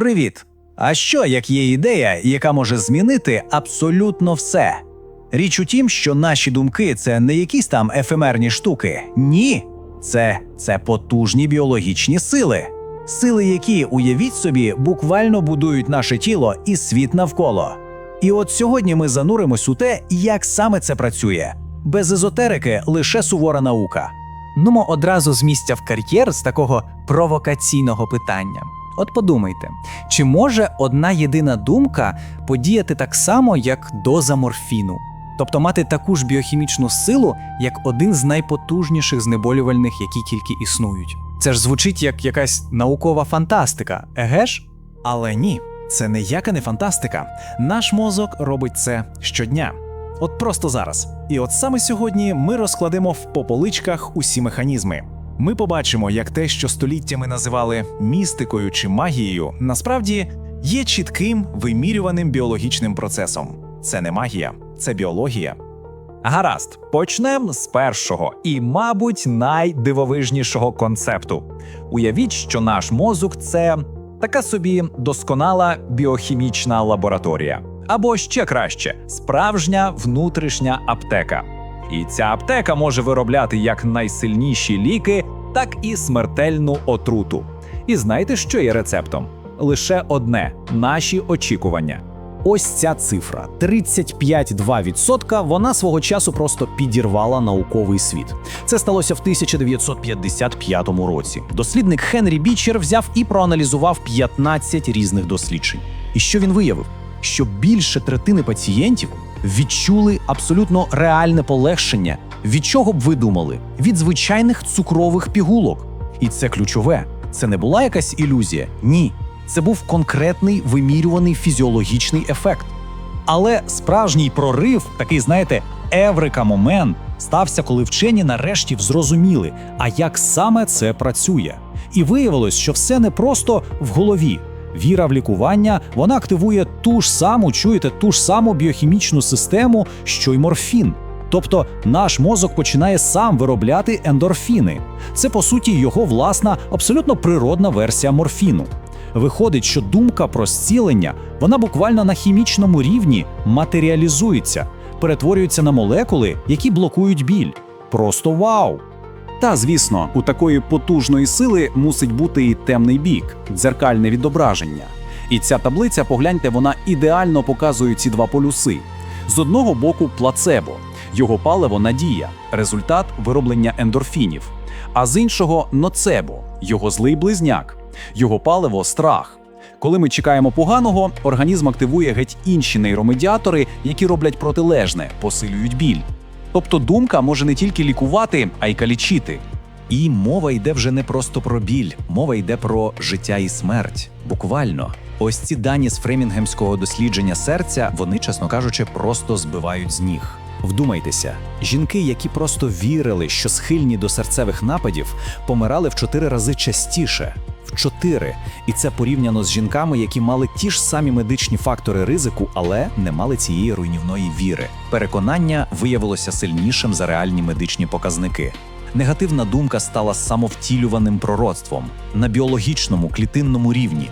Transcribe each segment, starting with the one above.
Привіт! А що як є ідея, яка може змінити абсолютно все? Річ у тім, що наші думки це не якісь там ефемерні штуки. Ні, це, це потужні біологічні сили. Сили, які, уявіть собі, буквально будують наше тіло і світ навколо. І от сьогодні ми зануримось у те, як саме це працює. Без езотерики лише сувора наука. Нумо одразу з місця в кар'єр з такого провокаційного питання. От подумайте, чи може одна єдина думка подіяти так само, як доза морфіну? Тобто мати таку ж біохімічну силу, як один з найпотужніших знеболювальних, які тільки існують. Це ж звучить як якась наукова фантастика, еге ж? Але ні, це ніяка не фантастика. Наш мозок робить це щодня. От просто зараз. І от саме сьогодні ми розкладемо в по поличках усі механізми. Ми побачимо, як те, що століттями називали містикою чи магією, насправді є чітким вимірюваним біологічним процесом. Це не магія, це біологія. Гаразд, почнемо з першого і, мабуть, найдивовижнішого концепту. Уявіть, що наш мозок це така собі досконала біохімічна лабораторія. Або ще краще, справжня внутрішня аптека. І ця аптека може виробляти як найсильніші ліки, так і смертельну отруту. І знаєте, що є рецептом? Лише одне наші очікування. Ось ця цифра 35,2%, Вона свого часу просто підірвала науковий світ. Це сталося в 1955 році. Дослідник Хенрі Бічер взяв і проаналізував 15 різних досліджень. І що він виявив? Що більше третини пацієнтів відчули абсолютно реальне полегшення. Від чого б ви думали? Від звичайних цукрових пігулок. І це ключове. Це не була якась ілюзія. Ні. Це був конкретний вимірюваний фізіологічний ефект. Але справжній прорив, такий, знаєте, еврика момент, стався, коли вчені нарешті зрозуміли, а як саме це працює. І виявилось, що все не просто в голові. Віра в лікування вона активує ту ж саму, чуєте, ту ж саму біохімічну систему, що й морфін. Тобто наш мозок починає сам виробляти ендорфіни. Це по суті його власна, абсолютно природна версія морфіну. Виходить, що думка про зцілення вона буквально на хімічному рівні матеріалізується, перетворюється на молекули, які блокують біль. Просто вау! Та звісно, у такої потужної сили мусить бути і темний бік, дзеркальне відображення. І ця таблиця, погляньте, вона ідеально показує ці два полюси. З одного боку, плацебо, його паливо надія, результат вироблення ендорфінів, а з іншого ноцебо, його злий близняк, його паливо страх. Коли ми чекаємо поганого, організм активує геть інші нейромедіатори, які роблять протилежне, посилюють біль. Тобто думка може не тільки лікувати, а й калічити. І мова йде вже не просто про біль, мова йде про життя і смерть. Буквально. Ось ці дані з фремінгемського дослідження серця, вони, чесно кажучи, просто збивають з ніг. Вдумайтеся, жінки, які просто вірили, що схильні до серцевих нападів, помирали в чотири рази частіше. В чотири. І це порівняно з жінками, які мали ті ж самі медичні фактори ризику, але не мали цієї руйнівної віри. Переконання виявилося сильнішим за реальні медичні показники. Негативна думка стала самовтілюваним пророцтвом на біологічному клітинному рівні.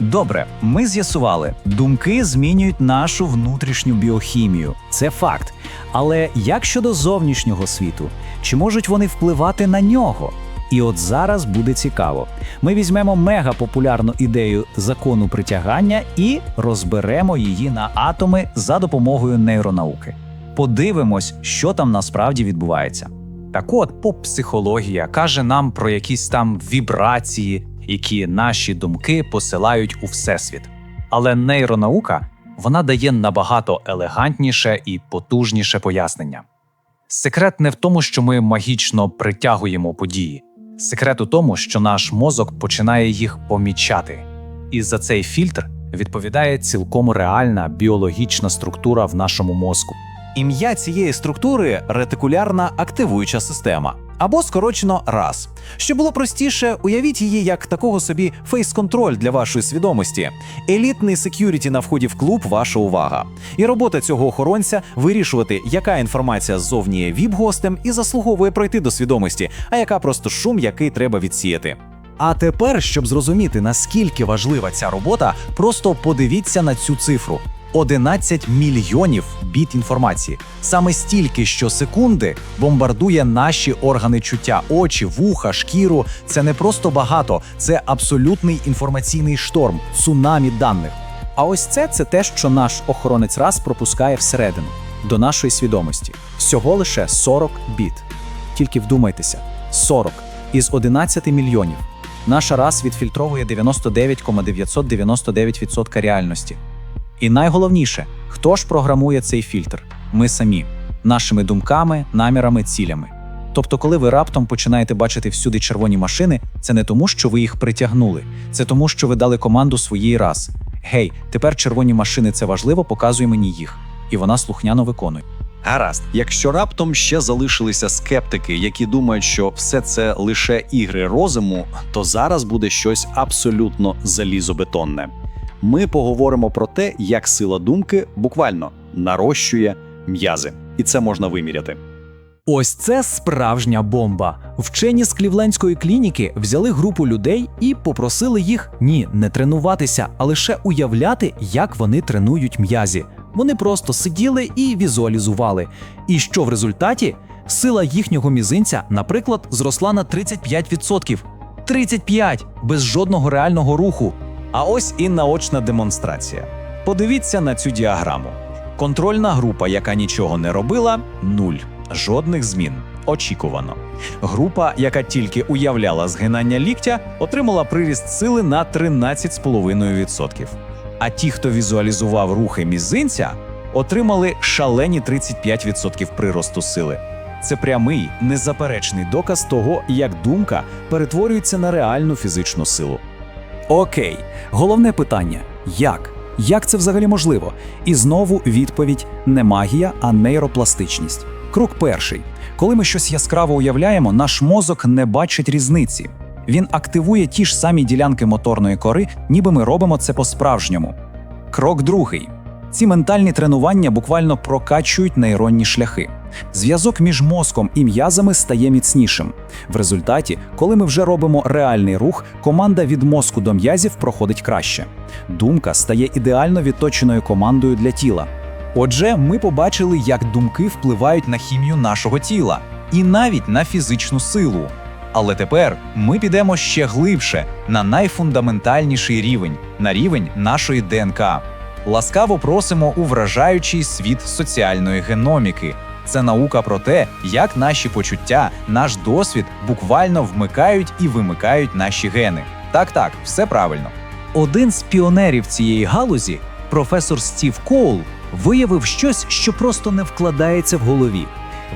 Добре, ми з'ясували, думки змінюють нашу внутрішню біохімію. Це факт. Але як щодо зовнішнього світу, чи можуть вони впливати на нього? І от зараз буде цікаво. Ми візьмемо мегапопулярну ідею закону притягання і розберемо її на атоми за допомогою нейронауки. Подивимось, що там насправді відбувається. Так от, поп-психологія каже нам про якісь там вібрації, які наші думки посилають у всесвіт. Але нейронаука вона дає набагато елегантніше і потужніше пояснення. Секрет не в тому, що ми магічно притягуємо події. Секрет у тому, що наш мозок починає їх помічати. І за цей фільтр відповідає цілком реальна біологічна структура в нашому мозку. Ім'я цієї структури ретикулярна активуюча система. Або скорочено раз. Щоб було простіше, уявіть її як такого собі фейс-контроль для вашої свідомості. Елітний секюріті на вході в клуб ваша увага. І робота цього охоронця вирішувати, яка інформація ззовні є віп-гостем і заслуговує пройти до свідомості, а яка просто шум, який треба відсіяти. А тепер, щоб зрозуміти, наскільки важлива ця робота, просто подивіться на цю цифру: 11 мільйонів біт інформації. Саме стільки щосекунди бомбардує наші органи чуття, очі, вуха, шкіру. Це не просто багато, це абсолютний інформаційний шторм, цунамі даних. А ось це це те, що наш охоронець раз пропускає всередину до нашої свідомості. Всього лише 40 біт. Тільки вдумайтеся: 40 із 11 мільйонів. Наша раз відфільтровує 99,999% реальності. І найголовніше, хто ж програмує цей фільтр? Ми самі, нашими думками, намірами, цілями. Тобто, коли ви раптом починаєте бачити всюди червоні машини, це не тому, що ви їх притягнули, це тому, що ви дали команду своїй раз. Гей, тепер червоні машини це важливо, показуй мені їх. І вона слухняно виконує. Гаразд, якщо раптом ще залишилися скептики, які думають, що все це лише ігри розуму, то зараз буде щось абсолютно залізобетонне. Ми поговоримо про те, як сила думки буквально нарощує м'язи, і це можна виміряти. Ось це справжня бомба. Вчені з Клівлендської клініки взяли групу людей і попросили їх ні, не тренуватися, а лише уявляти, як вони тренують м'язі. Вони просто сиділи і візуалізували. І що в результаті? Сила їхнього мізинця, наприклад, зросла на 35%. 35! без жодного реального руху. А ось і наочна демонстрація. Подивіться на цю діаграму. Контрольна група, яка нічого не робила, нуль. Жодних змін. Очікувано. Група, яка тільки уявляла згинання ліктя, отримала приріст сили на 13,5%. А ті, хто візуалізував рухи мізинця, отримали шалені 35% приросту сили. Це прямий, незаперечний доказ того, як думка перетворюється на реальну фізичну силу. Окей, головне питання: як? Як це взагалі можливо? І знову відповідь не магія, а нейропластичність. Крок перший. Коли ми щось яскраво уявляємо, наш мозок не бачить різниці. Він активує ті ж самі ділянки моторної кори, ніби ми робимо це по-справжньому. Крок другий. Ці ментальні тренування буквально прокачують нейронні шляхи. Зв'язок між мозком і м'язами стає міцнішим. В результаті, коли ми вже робимо реальний рух, команда від мозку до м'язів проходить краще. Думка стає ідеально відточеною командою для тіла. Отже, ми побачили, як думки впливають на хімію нашого тіла і навіть на фізичну силу. Але тепер ми підемо ще глибше на найфундаментальніший рівень на рівень нашої ДНК. Ласкаво просимо у вражаючий світ соціальної геноміки. Це наука про те, як наші почуття, наш досвід буквально вмикають і вимикають наші гени. Так, так, все правильно. Один з піонерів цієї галузі, професор Стів Коул, виявив щось, що просто не вкладається в голові.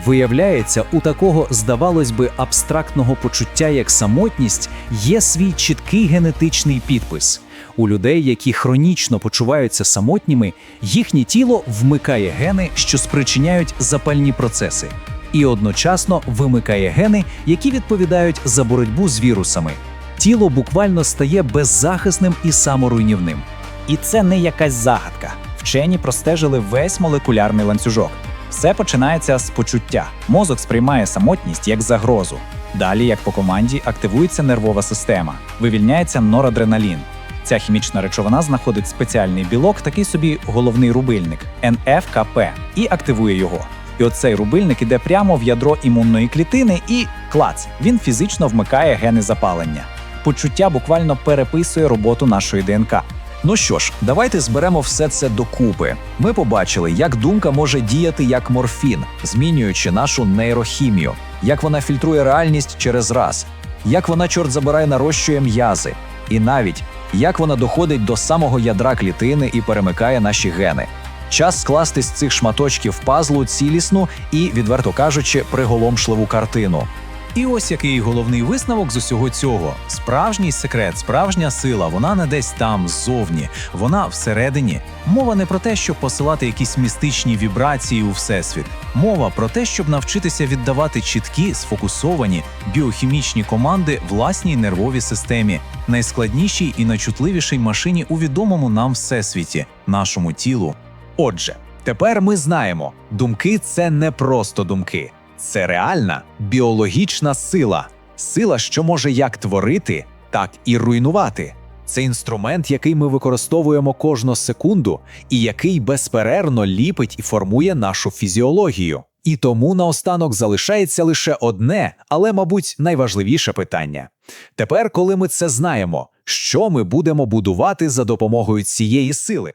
Виявляється, у такого, здавалось би, абстрактного почуття, як самотність, є свій чіткий генетичний підпис. У людей, які хронічно почуваються самотніми, їхнє тіло вмикає гени, що спричиняють запальні процеси, і одночасно вимикає гени, які відповідають за боротьбу з вірусами. Тіло буквально стає беззахисним і саморуйнівним. І це не якась загадка. Вчені простежили весь молекулярний ланцюжок. Все починається з почуття. Мозок сприймає самотність як загрозу. Далі, як по команді, активується нервова система, вивільняється норадреналін. Ця хімічна речовина знаходить спеціальний білок, такий собі головний рубильник НФКП, і активує його. І оцей рубильник іде прямо в ядро імунної клітини, і клац, він фізично вмикає гени запалення. Почуття буквально переписує роботу нашої ДНК. Ну що ж, давайте зберемо все це докупи. Ми побачили, як думка може діяти як морфін, змінюючи нашу нейрохімію, як вона фільтрує реальність через раз, як вона, чорт забирає, нарощує м'язи, і навіть як вона доходить до самого ядра клітини і перемикає наші гени. Час скласти з цих шматочків пазлу цілісну і, відверто кажучи, приголомшливу картину. І ось який головний висновок з усього цього: справжній секрет, справжня сила, вона не десь там ззовні, вона всередині. Мова не про те, щоб посилати якісь містичні вібрації у всесвіт. Мова про те, щоб навчитися віддавати чіткі, сфокусовані біохімічні команди власній нервовій системі, найскладнішій і найчутливішій машині у відомому нам всесвіті, нашому тілу. Отже, тепер ми знаємо, думки це не просто думки, це реальна біологічна сила, сила, що може як творити, так і руйнувати. Це інструмент, який ми використовуємо кожну секунду, і який безперервно ліпить і формує нашу фізіологію. І тому наостанок залишається лише одне, але, мабуть, найважливіше питання. Тепер, коли ми це знаємо, що ми будемо будувати за допомогою цієї сили?